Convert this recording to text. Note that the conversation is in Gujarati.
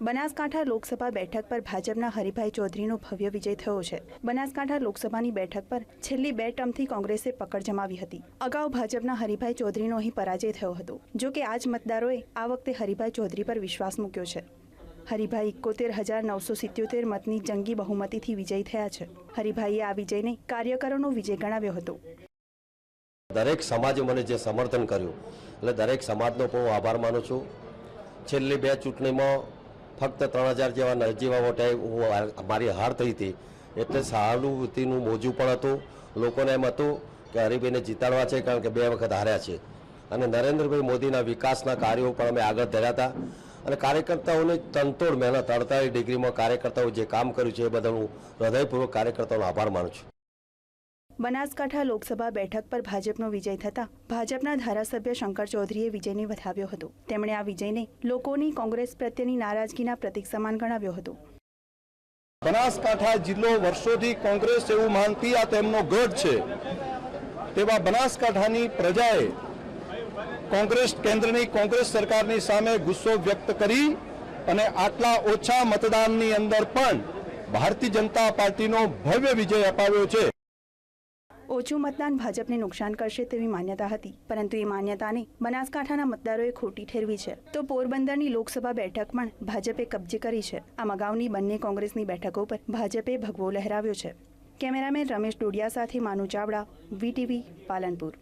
બનાસકાંઠા લોકસભા બેઠક પર ભાજપના હરિભાઈ ચૌધરીનો ભવ્ય વિજય થયો છે. બનાસકાંઠા લોકસભાની બેઠક પર છેલ્લી બે ટર્મથી કોંગ્રેસે પકડ જમાવી હતી. અગાઉ ભાજપના હરિભાઈ ચૌધરીનો અહીં પરાજય થયો હતો. જો કે આજ મતદારોએ આ વખતે હરિભાઈ ચૌધરી પર વિશ્વાસ મૂક્યો છે. હરિભાઈ એકોતેર હજાર નવસો સિત્યોતેર મતની જંગી બહુમતીથી વિજય થયા છે. હરિભાઈએ આ વિજયને કાર્યકરોનો વિજય ગણાવ્યો હતો. દરેક સમાજે મને જે સમર્થન કર્યું, એટલે દરેક સમાજનો પણ હું આભાર માનું છું. છેલ્લી બે ચૂંટણીમાં ફક્ત ત્રણ હજાર જેવા નજીવા વોટે હું મારી હાર થઈ હતી. એટલે સહાનુભૂતિનું મોજું પણ હતું. લોકોને એમ હતું કે હરિભાઈને જીતાડવા છે, કારણ કે બે વખત હાર્યા છે. અને નરેન્દ્રભાઈ મોદીના વિકાસના કાર્યો પણ અમે આગળ ધર્યા હતા. અને કાર્યકર્તાઓને તનતોડ મહેનત, અડતાલીસ ડિગ્રીમાં કાર્યકર્તાઓ જે કામ કર્યું છે એ બદલ હું હૃદયપૂર્વક કાર્યકર્તાઓનો આભાર માનું છું. બનાસકાંઠા લોકસભા બેઠક પર ભાજપનો વિજય થતા ભાજપના ધારાસભ્ય શંકર ચૌધરીએ વિજયને વધાવ્યો હતો. તેમણે આ વિજયને લોકોની કોંગ્રેસ પ્રત્યેની નારાજગીના પ્રતિક સમાન ગણાવ્યો હતો. બનાસકાંઠા જિલ્લો વર્ષોથી કોંગ્રેસ એવું માનતી આ તેમનો ગઢ છે. તેવા બનાસકાંઠાની પ્રજાએ કોંગ્રેસ કેન્દ્રની કોંગ્રેસ સરકારની સામે ગુસ્સો વ્યક્ત કરી અને આટલા ઓછા મતદાનની અંદર પણ ભારતીય જનતા પાર્ટીનો ભવ્ય વિજય અપાવ્યો છે. ઓછું મતદાન ભાજપને નુકસાન કરશે તેવી માન્યતા હતી. પરંતુ એ માન્યતાને બનાસકાંઠાના મતદારોએ ખોટી ઠેરવી છે. તો પોરબંદરની લોકસભા બેઠક પણ ભાજપે કબજે કરી છે. આમ અગાઉની બંને કોંગ્રેસની બેઠકો પર ભાજપે ભગવો લહેરાવ્યો છે. કેમેરામેન રમેશ ડોડિયા સાથે માનુ ચાવડા, વીટીવી પાલનપુર.